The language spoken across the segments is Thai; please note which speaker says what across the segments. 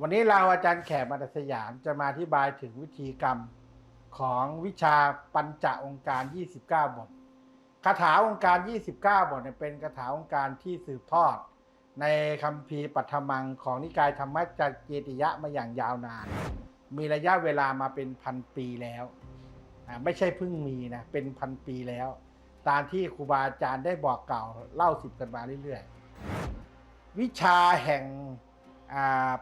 Speaker 1: วันนี้เราอาจารย์แขกมาตสยามจะมาอธิบายถึงวิธีกรรมของวิชาปัญจองค์การ 29 บทคาถาองค์การ 29 บทเนี่ยเป็นคาถาองค์การที่สืบทอด ในคัมภีร์ปัทมังของนิกายธรรมจักรเจติยะมาอย่างยาวนาน มีระยะเวลามาเป็นพันปีแล้ว ไม่ใช่เพิ่งมีนะ เป็นพันปีแล้ว ตามที่ครูบาอาจารย์ได้บอกกล่าวเล่าสิบกันมาเรื่อยๆ วิชาแห่ง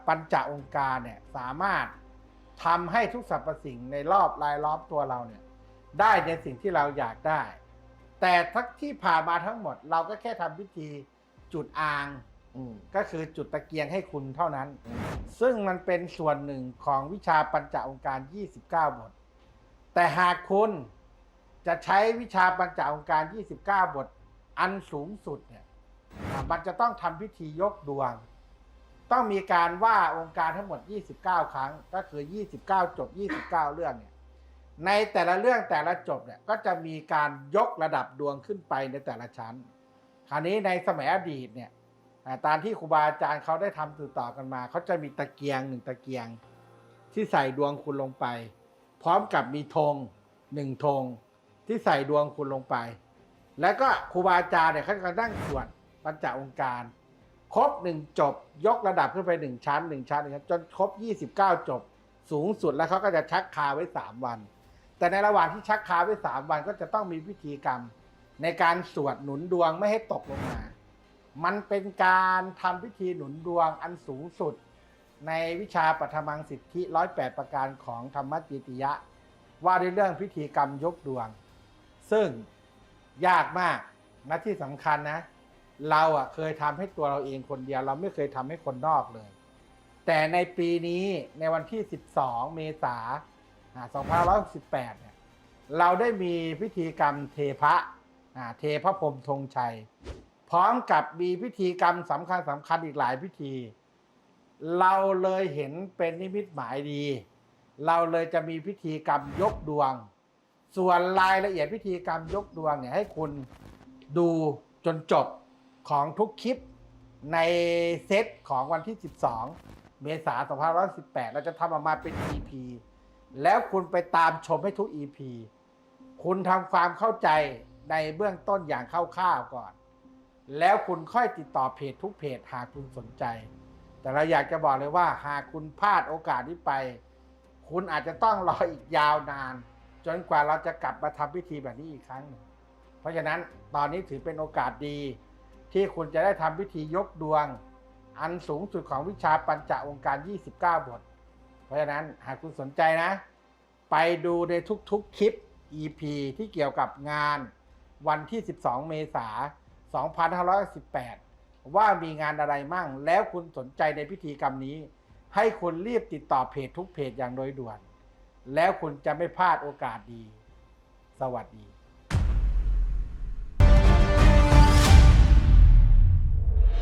Speaker 1: ปัญจองค์การเนี่ยสามารถทำให้ทุกสรรพสิ่งในรอบรายล้อมตัวเราเนี่ยได้ในสิ่งที่เราอยากได้ แต่ทั้งที่ผ่านมาทั้งหมด เราก็แค่ทำพิธีจุดอ่าง
Speaker 2: อืม
Speaker 1: ก็คือจุดตะเกียงให้คุณเท่านั้น ซึ่งมันเป็นส่วนหนึ่งของวิชาปัญจองค์การ 29 บท แต่หากคุณจะใช้วิชาปัญจองค์การ 29 บท อันสูงสุดเนี่ยอ่ามันจะต้องทำพิธียกดวง ต้องมีการว่าองค์การทั้งหมด 29 ครั้ง ก็คือ 29 จบ 29 เรื่องเนี่ย ในแต่ละเรื่องแต่ละจบเนี่ยก็จะมีการยกระดับดวงขึ้นไปในแต่ละชั้น คราวนี้ในสมัยอดีตเนี่ยตามที่ครูบาอาจารย์เขาได้ทำสืบต่อกันมา เขาจะมีตะเกียงหนึ่งตะเกียง ที่ใส่ดวงคุณลงไป พร้อมกับมีธงหนึ่งธงที่ใส่ดวงคุณลงไป แล้วก็ครูบาอาจารย์เนี่ยเขาจะนั่งสวดปัญจองค์การ ครบหนึ่งจบ ยกระดับขึ้นไปหนึ่งชั้นหนึ่งชั้นหนึ่งชั้นจนครบ29จบ สูงสุดแล้วเขาก็จะชักคาไว้3วัน แต่ในระหว่างที่ชักคาไว้3วันก็จะต้องมีพิธีกรรม ในการสวดหนุนดวงไม่ให้ตกลงมา มันเป็นการทำพิธีหนุนดวงอันสูงสุด ในวิชาปัทมังสิทธิร้อยแปดประการของธรรมจิติยะ ว่าด้วยเรื่องพิธีกรรมยกดวง ซึ่งยากมากนะที่สำคัญนะ เราอะเคยทำให้ตัวเราเองคนเดียว เราไม่เคยทำให้คนนอกเลย แต่ในปีนี้ในวันที่ 12 เมษายน2568เนี่ยเราได้มีพิธีกรรมเทพระอ่าเทพระพรมธงชัย พร้อมกับมีพิธีกรรมสำคัญสำคัญอีกหลายพิธี เราเลยเห็นเป็นนิมิตหมายดี เราเลยจะมีพิธีกรรมยกดวง ส่วนรายละเอียดพิธีกรรมยกดวงเนี่ยให้คุณดูจนจบ ของทุกคลิปในเซตของวันที่ 12 เมษายน 2518 เราจะทำออกมาเป็น EP แล้วคุณไปตามชมให้ทุก EP คุณทำความเข้าใจในเบื้องต้นอย่างคร่าวๆก่อน แล้วคุณค่อยติดต่อเพจทุกเพจหากคุณสนใจ แต่เราอยากจะบอกเลยว่าหากคุณพลาดโอกาสนี้ไป คุณอาจจะต้องรออีกยาวนาน จนกว่าเราจะกลับมาทำพิธีแบบนี้อีกครั้งหนึ่งเพราะฉะนั้นตอนนี้ถือเป็นโอกาสดี ที่คุณจะได้ทำพิธียกดวง อันสูงสุดของวิชาปัญจองค์การ 29 บท เพราะฉะนั้นหากคุณสนใจนะ ไปดูในทุกๆคลิป EP ที่เกี่ยวกับงานวันที่ 12 เมษายน 2518 ว่ามีงานอะไรมั่ง แล้วคุณสนใจในพิธีกรรมนี้ ให้คุณรีบติดต่อเพจทุกเพจอย่างโดยด่วน แล้วคุณจะไม่พลาดโอกาสดี สวัสดี